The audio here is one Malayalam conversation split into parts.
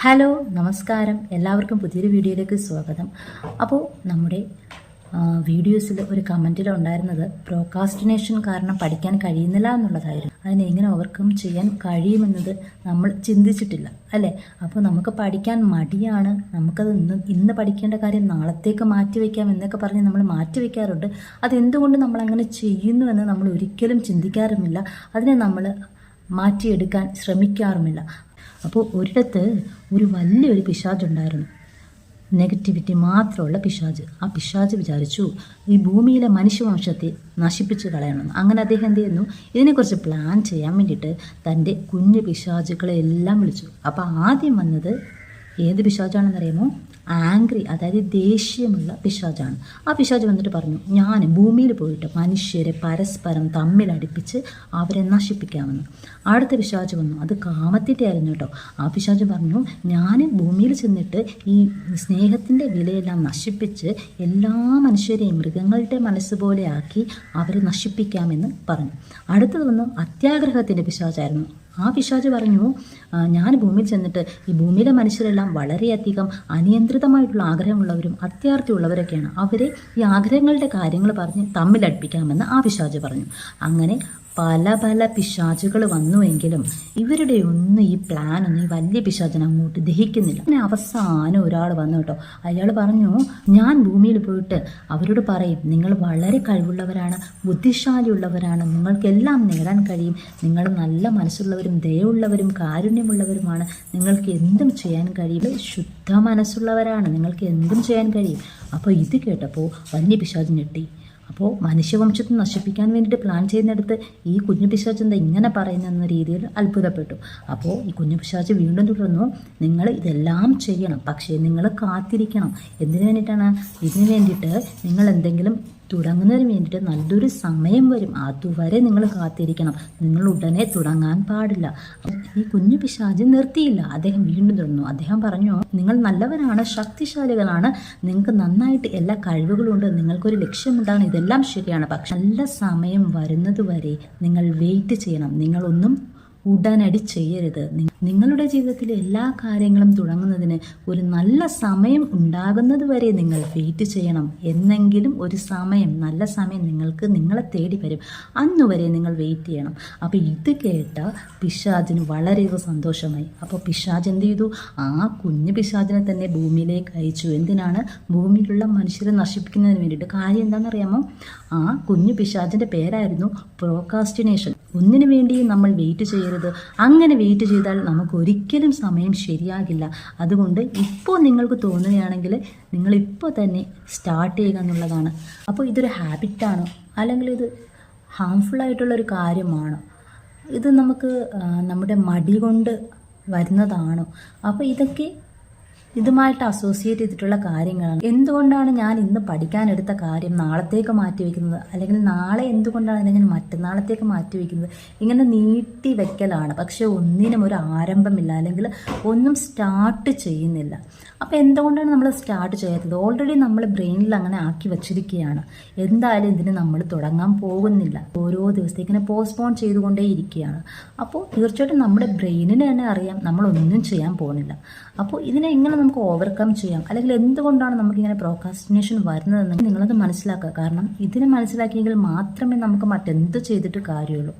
ഹലോ നമസ്കാരം. എല്ലാവർക്കും പുതിയൊരു വീഡിയോയിലേക്ക് സ്വാഗതം. അപ്പോൾ നമ്മുടെ വീഡിയോസിൽ ഒരു കമന്റിൽ ഉണ്ടായിരുന്നത് പ്രോക്കാസ്റ്റിനേഷൻ കാരണം പഠിക്കാൻ കഴിയുന്നില്ല എന്നുള്ളതായിരുന്നു. അതിനെ എങ്ങനെ ഓവർകം ചെയ്യാൻ കഴിയുമെന്നത് നമ്മൾ ചിന്തിച്ചിട്ടില്ല അല്ലേ? അപ്പോൾ നമുക്ക് പഠിക്കാൻ മടിയാണ്. നമുക്കത് ഇന്ന് ഇന്ന് പഠിക്കേണ്ട കാര്യം നാളത്തേക്ക് മാറ്റി വയ്ക്കാം എന്നൊക്കെ പറഞ്ഞ് നമ്മൾ മാറ്റി വയ്ക്കാറുണ്ട് അതെന്തുകൊണ്ട് നമ്മൾ അങ്ങനെ ചെയ്യുന്നുവെന്ന് നമ്മൾ ഒരിക്കലും ചിന്തിക്കാറുമില്ല. അതിനെ നമ്മൾ മാറ്റിയെടുക്കാൻ ശ്രമിക്കാറുമില്ല. അപ്പോൾ ഒരിടത്ത് ഒരു വലിയൊരു പിശാജ് ഉണ്ടായിരുന്നു. നെഗറ്റിവിറ്റി മാത്രമുള്ള പിശാജ്. ആ പിശാജ് വിചാരിച്ചു ഈ ഭൂമിയിലെ മനുഷ്യവംശത്തെ നശിപ്പിച്ച് കളയണമെന്ന്. അങ്ങനെ അദ്ദേഹം എന്ത് ചെയ്യുന്നു? ഇതിനെക്കുറിച്ച് പ്ലാൻ ചെയ്യാൻ വേണ്ടിയിട്ട് തന്റെ കുഞ്ഞു പിശാചുകളെ എല്ലാം വിളിച്ചു. അപ്പോൾ ആദ്യം വന്നത് ഏത് പിശാചാണെന്നറിയാമോ? ആംഗ്രി അതായത് ദേഷ്യമുള്ള പിശാചാണ് ആ പിശാജ് വന്നിട്ട് പറഞ്ഞു ഞാൻ ഭൂമിയിൽ പോയിട്ട് മനുഷ്യരെ പരസ്പരം തമ്മിലടിപ്പിച്ച് അവരെ നശിപ്പിക്കാമെന്ന്. അടുത്ത പിശാജ് വന്നു അത് കാമത്തിന്റെ ആയിരുന്നു കേട്ടോ. ആ പിശാജ് പറഞ്ഞു ഞാൻ ഭൂമിയിൽ ചെന്നിട്ട് ഈ സ്നേഹത്തിന്റെ വിലയെല്ലാം നശിപ്പിച്ച് എല്ലാ മനുഷ്യരെയും മൃഗങ്ങളുടെ മനസ്സ് പോലെയാക്കി അവരെ നശിപ്പിക്കാമെന്ന് പറഞ്ഞു. അടുത്തത് വന്നു അത്യാഗ്രഹത്തിന്റെ പിശാചായിരുന്നു ആ പിശാജ് പറഞ്ഞു ഞാൻ ഭൂമിയിൽ ചെന്നിട്ട് ഈ ഭൂമിയിലെ മനുഷ്യരെല്ലാം വളരെയധികം അനിയന്ത്രിതമായിട്ടുള്ള ആഗ്രഹമുള്ളവരും അത്യാർത്ഥിയുള്ളവരൊക്കെയാണ് അവരെ ഈ ആഗ്രഹങ്ങളുടെ കാര്യങ്ങൾ പറഞ്ഞ് തമ്മിലടുപ്പിക്കാമെന്ന് ആ പിശാജ് പറഞ്ഞു. അങ്ങനെ പല പല പിശാചുകൾ വന്നുവെങ്കിലും ഇവരുടെ ഒന്നും ഈ പ്ലാൻ ഒന്നും ഈ വലിയ പിശാചിനെ അങ്ങോട്ട് ദഹിക്കുന്നില്ല. പിന്നെ അവസാനം ഒരാൾ വന്നു കേട്ടോ. അയാൾ പറഞ്ഞു ഞാൻ ഭൂമിയിൽ പോയിട്ട് അവരോട് പറയും നിങ്ങൾ വളരെ കഴിവുള്ളവരാണ് ബുദ്ധിശാലിയുള്ളവരാണ് നിങ്ങൾക്കെല്ലാം നേടാൻ കഴിയും നിങ്ങൾ നല്ല മനസ്സുള്ളവരും ദയുള്ളവരും കാരുണ്യമുള്ളവരുമാണ് നിങ്ങൾക്ക് എന്തും ചെയ്യാൻ കഴിയും. ശുദ്ധ മനസ്സുള്ളവരാണ് നിങ്ങൾക്ക് എന്തും ചെയ്യാൻ കഴിയും. അപ്പോൾ ഇത് കേട്ടപ്പോൾ വലിയ പിശാച് ഞെട്ടി. അപ്പോൾ മനുഷ്യവംശത്തെ നശിപ്പിക്കാൻ വേണ്ടിയിട്ട് പ്ലാൻ ചെയ്യുന്നിടത്ത് ഈ കുഞ്ഞു പിശാച്ച് എന്താ ഇങ്ങനെ പറയുന്നെന്ന രീതിയിൽ അത്ഭുതപ്പെട്ടു. അപ്പോൾ ഈ കുഞ്ഞു പിശാച്ച് വീണ്ടും തുടർന്നു നിങ്ങൾ ഇതെല്ലാം ചെയ്യണം പക്ഷേ നിങ്ങൾ കാത്തിരിക്കണം. എന്തിനു വേണ്ടിയിട്ടാണ്? ഇതിനു വേണ്ടിയിട്ട് നിങ്ങൾ എന്തെങ്കിലും തുടങ്ങുന്നതിന് വേണ്ടിയിട്ട് നല്ലൊരു സമയം വരും. അതുവരെ നിങ്ങൾ കാത്തിരിക്കണം. നിങ്ങൾ ഉടനെ തുടങ്ങാൻ പാടില്ല. ഈ കുഞ്ഞു പിശാജ് നിർത്തിയില്ല. അദ്ദേഹം വീണ്ടും തുടർന്നു. അദ്ദേഹം പറഞ്ഞു നിങ്ങൾ നല്ലവരാണ് ശക്തിശാലികളാണ്. നിങ്ങൾക്ക് നന്നായിട്ട് എല്ലാ കഴിവുകളും ഉണ്ട് നിങ്ങൾക്കൊരു ലക്ഷ്യമുണ്ടാണ് ഇതെല്ലാം ശരിയാണ്. പക്ഷെ നല്ല സമയം വരുന്നത് വരെ നിങ്ങൾ വെയിറ്റ് ചെയ്യണം. നിങ്ങളൊന്നും ഉടനടി ചെയ്യരുത്. നിങ്ങളുടെ ജീവിതത്തിലെ എല്ലാ കാര്യങ്ങളും തുടങ്ങുന്നതിന് ഒരു നല്ല സമയം ഉണ്ടാകുന്നത് വരെ നിങ്ങൾ വെയിറ്റ് ചെയ്യണം. എന്നെങ്കിലും ഒരു സമയം നല്ല സമയം നിങ്ങൾക്ക് നിങ്ങളെ തേടി വരും. അന്നുവരെ നിങ്ങൾ വെയിറ്റ് ചെയ്യണം. അപ്പോൾ ഇത് കേട്ട പിശാജിന് വളരെയേറെ സന്തോഷമായി. അപ്പോൾ പിശാജ് എന്ത് ചെയ്തു? ആ കുഞ്ഞു പിശാജിനെ തന്നെ ഭൂമിയിലേക്ക് അയച്ചു. എന്തിനാണ്? ഭൂമിയിലുള്ള മനുഷ്യരെ നശിപ്പിക്കുന്നതിന് വേണ്ടിയിട്ട്. കാര്യം എന്താണെന്നറിയാമോ? ആ കുഞ്ഞു പിശാജിന്റെ പേരായിരുന്നു പ്രോക്കാസ്റ്റിനേഷൻ ഒന്നിനു വേണ്ടിയും നമ്മൾ വെയിറ്റ് ചെയ്യരുത്. അങ്ങനെ വെയിറ്റ് ചെയ്താൽ നമുക്ക് ഒരിക്കലും സമയം ശരിയാകില്ല. അതുകൊണ്ട് ഇപ്പോൾ നിങ്ങൾക്ക് തോന്നുകയാണെങ്കിൽ നിങ്ങളിപ്പോൾ തന്നെ സ്റ്റാർട്ട് ചെയ്യുക എന്നുള്ളതാണ്. അപ്പോൾ ഇതൊരു ഹാബിറ്റാണോ അല്ലെങ്കിൽ ഇത് ഹാംഫുൾ ആയിട്ടുള്ള ഒരു കാര്യമാണോ. ഇത് നമുക്ക് നമ്മുടെ മടി കൊണ്ട് വരുന്നതാണോ. അപ്പോൾ ഇതൊക്കെ ഇതുമായിട്ട് അസോസിയേറ്റ് ചെയ്തിട്ടുള്ള കാര്യങ്ങളാണ്. എന്തുകൊണ്ടാണ് ഞാൻ ഇന്ന് പഠിക്കാനെടുത്ത കാര്യം നാളത്തേക്ക് മാറ്റിവെക്കുന്നത് അല്ലെങ്കിൽ നാളെ എന്തുകൊണ്ടാണ് ഞാൻ മറ്റന്നാളത്തേക്ക് മാറ്റിവെക്കുന്നത് ഇങ്ങനെ നീട്ടി വെക്കലാണ്. പക്ഷെ ഒന്നിനും ഒരു ആരംഭമില്ല. അല്ലെങ്കിൽ ഒന്നും സ്റ്റാർട്ട് ചെയ്യുന്നില്ല. അപ്പോൾ എന്തുകൊണ്ടാണ് നമ്മൾ സ്റ്റാർട്ട് ചെയ്യാത്തത്? ഓൾറെഡി നമ്മൾ ബ്രെയിനിൽ അങ്ങനെ ആക്കി വെച്ചിരിക്കുകയാണ്. എന്തായാലും ഇതിന് നമ്മൾ തുടങ്ങാൻ പോകുന്നില്ല. ഓരോ ദിവസത്തേക്ക് ഇങ്ങനെ പോസ്റ്റ്പോൺ ചെയ്തുകൊണ്ടേ ഇരിക്കുകയാണ്. അപ്പോൾ തീർച്ചയായിട്ടും നമ്മുടെ ബ്രെയിനിനെ തന്നെ അറിയാം. നമ്മളൊന്നും ചെയ്യാൻ പോകുന്നില്ല. അപ്പോൾ ഇതിനെ എങ്ങനെ നമുക്ക് ഓവർകം ചെയ്യാം. അല്ലെങ്കിൽ എന്തുകൊണ്ടാണ് നമുക്കിങ്ങനെ പ്രോക്കാസ്റ്റിനേഷൻ വരുന്നതെന്ന് നിങ്ങളത് മനസ്സിലാക്കുക. കാരണം ഇതിനെ മനസ്സിലാക്കിയെങ്കിൽ മാത്രമേ നമുക്ക് മറ്റെന്ത് ചെയ്തിട്ട് കാര്യമുള്ളൂ.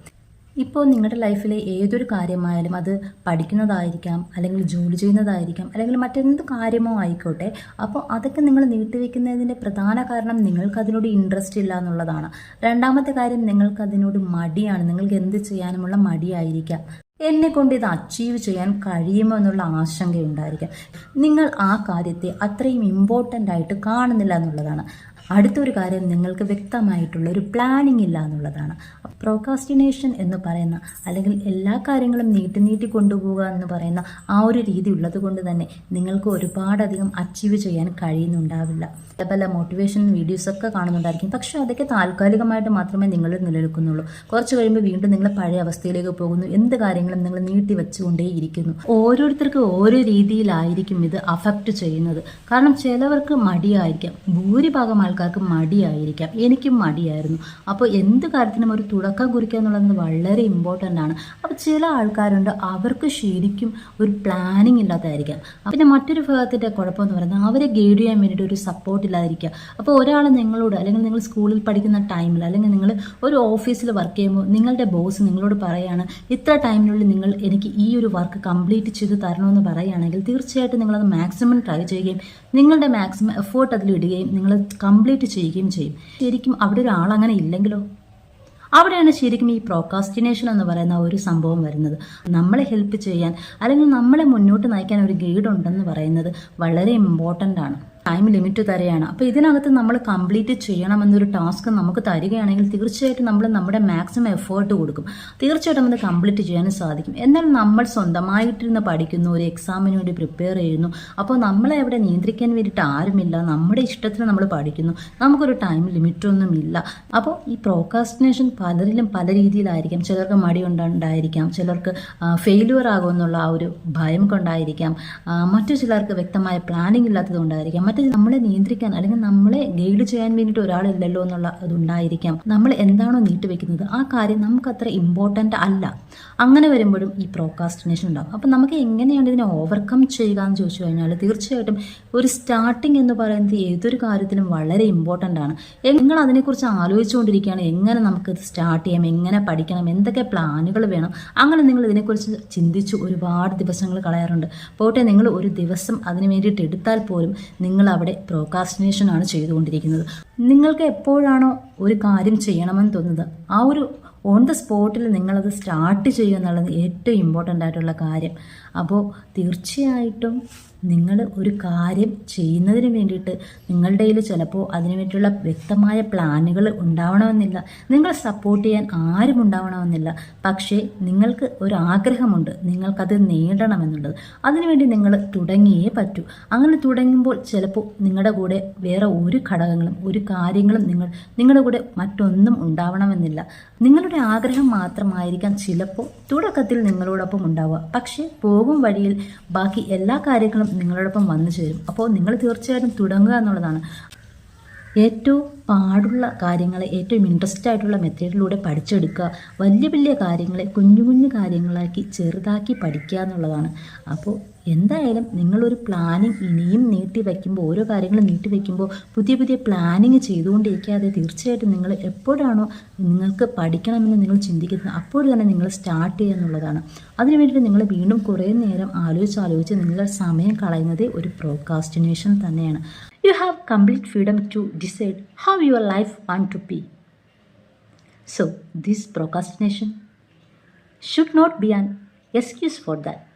ഇപ്പോൾ നിങ്ങളുടെ ലൈഫിലെ ഏതൊരു കാര്യമായാലും അത് പഠിക്കുന്നതായിരിക്കാം അല്ലെങ്കിൽ ജോലി ചെയ്യുന്നതായിരിക്കാം അല്ലെങ്കിൽ മറ്റെന്ത് കാര്യമോ ആയിക്കോട്ടെ അപ്പോൾ അതൊക്കെ നിങ്ങൾ നീട്ടിവെക്കുന്നതിന്റെ പ്രധാന കാരണം നിങ്ങൾക്ക് അതിനോട് ഇൻട്രസ്റ്റ് ഇല്ല എന്നുള്ളതാണ്. രണ്ടാമത്തെ കാര്യം നിങ്ങൾക്ക് അതിനോട് മടിയാണ്. നിങ്ങൾക്ക് എന്ത് ചെയ്യാനുമുള്ള മടിയായിരിക്കാം. എന്നെ കൊണ്ട് ഇത് അച്ചീവ് ചെയ്യാൻ കഴിയുമോ എന്നുള്ള ആശങ്കയുണ്ടായിരിക്കാം. നിങ്ങൾ ആ കാര്യത്തെ അത്രയും ഇമ്പോർട്ടന്റ് ആയിട്ട് കാണുന്നില്ല എന്നുള്ളതാണ്. അടുത്തൊരു കാര്യം നിങ്ങൾക്ക് വ്യക്തമായിട്ടുള്ള ഒരു പ്ലാനിങ് ഇല്ല എന്നുള്ളതാണ്. പ്രോക്കാസ്റ്റിനേഷൻ എന്ന് പറയുന്ന അല്ലെങ്കിൽ എല്ലാ കാര്യങ്ങളും നീട്ടി നീട്ടി കൊണ്ടുപോകുക എന്ന് പറയുന്ന ആ ഒരു രീതി ഉള്ളത് കൊണ്ട് തന്നെ നിങ്ങൾക്ക് ഒരുപാടധികം അച്ചീവ് ചെയ്യാൻ കഴിയുന്നുണ്ടാവില്ല. പല പല മോട്ടിവേഷൻ വീഡിയോസൊക്കെ കാണുന്നുണ്ടായിരിക്കും. പക്ഷേ അതൊക്കെ താൽക്കാലികമായിട്ട് മാത്രമേ നിങ്ങൾ നിലനിൽക്കുന്നുള്ളൂ. കുറച്ച് കഴിയുമ്പോൾ വീണ്ടും നിങ്ങൾ പഴയ അവസ്ഥയിലേക്ക് പോകുന്നു. എന്ത് കാര്യങ്ങളും നിങ്ങൾ നീട്ടി വെച്ചുകൊണ്ടേയിരിക്കുന്നു. ഓരോരുത്തർക്ക് ഓരോ രീതിയിലായിരിക്കും ഇത് അഫക്റ്റ് ചെയ്യുന്നത്. കാരണം ചിലവർക്ക് മടിയായിരിക്കാം. ഭൂരിഭാഗം ആൾക്കാർക്ക് മടിയായിരിക്കാം. എനിക്കും മടിയായിരുന്നു. അപ്പോൾ എന്ത് കാര്യത്തിനും ഒരു തുടക്കം കുറിക്കുക എന്നുള്ളത് വളരെ ഇമ്പോർട്ടന്റ് ആണ്. അപ്പോൾ ചില ആൾക്കാരുണ്ട് അവർക്ക് ശരിക്കും ഒരു പ്ലാനിങ് ഇല്ലാത്തതായിരിക്കാം. പിന്നെ മറ്റൊരു ഭാഗത്തിന്റെ കുഴപ്പമെന്ന് പറയുന്നത് അവരെ ഗൈഡ് ചെയ്യാൻ വേണ്ടിയിട്ട് ഒരു സപ്പോർട്ട് ഇല്ലാതിരിക്കുക. അപ്പോൾ ഒരാൾ നിങ്ങളോട് അല്ലെങ്കിൽ നിങ്ങൾ സ്കൂളിൽ പഠിക്കുന്ന ടൈമിൽ അല്ലെങ്കിൽ നിങ്ങൾ ഒരു ഓഫീസിൽ വർക്ക് ചെയ്യുമ്പോൾ നിങ്ങളുടെ ബോസ് നിങ്ങളോട് പറയുകയാണ് ഇത്ര ടൈമിനുള്ളിൽ നിങ്ങൾ എനിക്ക് ഈ ഒരു വർക്ക് കംപ്ലീറ്റ് ചെയ്ത് തരണമെന്ന് പറയുകയാണെങ്കിൽ തീർച്ചയായിട്ടും നിങ്ങളത് മാക്സിമം ട്രൈ ചെയ്യുകയും നിങ്ങളുടെ മാക്സിമം എഫേർട്ട് അതിൽ ഇടുകയും നിങ്ങൾ കംപ്ലീറ്റ് ചെയ്യുകയും ചെയ്യും. ശരിക്കും അവിടെ ഒരാൾ അങ്ങനെ ഇല്ലെങ്കിലോ? അവിടെയാണ് ശരിക്കും ഈ പ്രോക്കാസ്റ്റിനേഷൻ എന്ന് പറയുന്ന ഒരു സംഭവം വരുന്നത്. നമ്മളെ ഹെൽപ്പ് ചെയ്യാൻ അല്ലെങ്കിൽ നമ്മളെ മുന്നോട്ട് നയിക്കാൻ ഒരു ഗൈഡ് ഉണ്ടെന്ന് പറയുന്നത് വളരെ ഇമ്പോർട്ടന്റ് ആണ്. ടൈം ലിമിറ്റ് തരെയാണ്. അപ്പോൾ ഇതിനകത്ത് നമ്മൾ കംപ്ലീറ്റ് ചെയ്യണമെന്നൊരു ടാസ്ക് നമുക്ക് തരികയാണെങ്കിൽ തീർച്ചയായിട്ടും നമ്മൾ നമ്മുടെ മാക്സിമം എഫേർട്ട് കൊടുക്കും. തീർച്ചയായിട്ടും അത് കംപ്ലീറ്റ് ചെയ്യാനും സാധിക്കും. എന്നാൽ നമ്മൾ സ്വന്തമായിട്ടിരുന്ന് പഠിക്കുന്നു ഒരു എക്സാമിന് വേണ്ടി പ്രിപ്പയർ ചെയ്യുന്നു അപ്പോൾ നമ്മളെ അവിടെ നിയന്ത്രിക്കാൻ വേണ്ടിയിട്ട് ആരുമില്ല. നമ്മുടെ ഇഷ്ടത്തിന് നമ്മൾ പഠിക്കുന്നു. നമുക്കൊരു ടൈം ലിമിറ്റൊന്നും ഇല്ല. അപ്പോൾ ഈ പ്രോക്കാസ്റ്റിനേഷൻ പലരിലും പല രീതിയിലായിരിക്കാം. ചിലർക്ക് മടി ഉണ്ടായിരിക്കാം. ചിലർക്ക് ഫെയിലുവർ ആകുമെന്നുള്ള ആ ഒരു ഭയം കൊണ്ടായിരിക്കാം. മറ്റു ചിലർക്ക് വ്യക്തമായ പ്ലാനിങ് ഇല്ലാത്തത് മറ്റു നമ്മളെ നിയന്ത്രിക്കാൻ അല്ലെങ്കിൽ നമ്മളെ ഗൈഡ് ചെയ്യാൻ വേണ്ടിയിട്ട് ഒരാളില്ലല്ലോ എന്നുള്ള അതുണ്ടായിരിക്കാം നമ്മൾ എന്താണോ നീട്ടിവെക്കുന്നത് ആ കാര്യം നമുക്ക് അത്ര ഇമ്പോർട്ടന്റ് അല്ല. അങ്ങനെ വരുമ്പോഴും ഈ പ്രോക്കാസ്റ്റിനേഷൻ ഉണ്ടാകും അപ്പം നമുക്ക് എങ്ങനെയാണ് ഇതിനെ ഓവർകം ചെയ്യുക എന്ന് ചോദിച്ചു കഴിഞ്ഞാൽ തീർച്ചയായിട്ടും ഒരു സ്റ്റാർട്ടിംഗ് എന്ന് പറയുന്നത് ഏതൊരു കാര്യത്തിനും വളരെ ഇമ്പോർട്ടന്റ് ആണ്. നിങ്ങൾ അതിനെക്കുറിച്ച് ആലോചിച്ചുകൊണ്ടിരിക്കുകയാണ്. എങ്ങനെ നമുക്ക് ഇത് സ്റ്റാർട്ട് ചെയ്യാം? എങ്ങനെ പഠിക്കണം? എന്തൊക്കെ പ്ലാനുകൾ വേണം? അങ്ങനെ നിങ്ങൾ ഇതിനെക്കുറിച്ച് ചിന്തിച്ച് ഒരുപാട് ദിവസങ്ങൾ കളയാറുണ്ട്. പോട്ടെ നിങ്ങൾ ഒരു ദിവസം അതിന് വേണ്ടിയിട്ട് എടുത്താൽ പോലും നിങ്ങൾ അവിടെ പ്രോക്കാസ്റ്റിനേഷനാണ് ചെയ്തുകൊണ്ടിരിക്കുന്നത്. നിങ്ങൾക്ക് എപ്പോഴാണോ ഒരു കാര്യം ചെയ്യണമെന്ന് തോന്നുന്നത് ആ ഒരു ഓൺ ദ സ്പോട്ടിൽ നിങ്ങളത് സ്റ്റാർട്ട് ചെയ്യുക എന്നുള്ളത് ഏറ്റവും ഇമ്പോർട്ടന്റ് ആയിട്ടുള്ള കാര്യം. അപ്പോൾ തീർച്ചയായിട്ടും നിങ്ങൾ ഒരു കാര്യം ചെയ്യുന്നതിന് വേണ്ടിയിട്ട് നിങ്ങളുടെ കയ്യിൽ ചിലപ്പോൾ അതിനു വേണ്ടിയിട്ടുള്ള വ്യക്തമായ പ്ലാനുകൾ ഉണ്ടാവണമെന്നില്ല. നിങ്ങൾ സപ്പോർട്ട് ചെയ്യാൻ ആരും ഉണ്ടാവണമെന്നില്ല. പക്ഷേ നിങ്ങൾക്ക് ഒരു ആഗ്രഹമുണ്ട്. നിങ്ങൾക്കത് നേടണമെന്നുള്ളത്. അതിനുവേണ്ടി നിങ്ങൾ തുടങ്ങിയേ പറ്റൂ. അങ്ങനെ തുടങ്ങുമ്പോൾ ചിലപ്പോൾ നിങ്ങളുടെ കൂടെ വേറെ ഒരു ഘടകങ്ങളും ഒരു കാര്യങ്ങളും നിങ്ങൾ നിങ്ങളുടെ കൂടെ മറ്റൊന്നും ഉണ്ടാവണമെന്നില്ല. നിങ്ങളുടെ ആഗ്രഹം മാത്രമായിരിക്കാം ചിലപ്പോൾ തുടക്കത്തിൽ നിങ്ങളോടൊപ്പം ഉണ്ടാവുക. പക്ഷേ പോകും വഴിയിൽ ബാക്കി എല്ലാ കാര്യങ്ങളും നിങ്ങളോടൊപ്പം വന്നു ചേരും. അപ്പോൾ നിങ്ങൾ തീർച്ചയായിട്ടും തുടങ്ങുക എന്നുള്ളതാണ്. ഏറ്റവും പാടുള്ള കാര്യങ്ങളെ ഏറ്റവും ഇൻട്രസ്റ്റ് ആയിട്ടുള്ള മെത്തേഡിലൂടെ പഠിച്ചെടുക്കുക വലിയ വലിയ കാര്യങ്ങളെ കുഞ്ഞു കുഞ്ഞു കാര്യങ്ങളാക്കി ചെറുതാക്കി പഠിക്കുക എന്നുള്ളതാണ്. അപ്പോൾ എന്തായാലും നിങ്ങളൊരു പ്ലാനിങ് ഇനിയും നീട്ടി വയ്ക്കുമ്പോൾ ഓരോ കാര്യങ്ങളും നീട്ടി വയ്ക്കുമ്പോൾ പുതിയ പുതിയ പ്ലാനിങ് ചെയ്തുകൊണ്ടിരിക്കാതെ തീർച്ചയായിട്ടും നിങ്ങൾ എപ്പോഴാണോ നിങ്ങൾക്ക് പഠിക്കണമെന്ന് നിങ്ങൾ ചിന്തിക്കുന്നത് അപ്പോൾ തന്നെ നിങ്ങൾ സ്റ്റാർട്ട് ചെയ്യുക എന്നുള്ളതാണ്. അതിനു വേണ്ടിയിട്ട് നിങ്ങൾ വീണ്ടും കുറേ നേരം ആലോചിച്ച് ആലോചിച്ച് നിങ്ങളുടെ സമയം കളയുന്നത് ഒരു പ്രോക്കാസ്റ്റിനേഷൻ തന്നെയാണ്. You have complete freedom to decide how your life want to be so this procrastination should not be an excuse for that.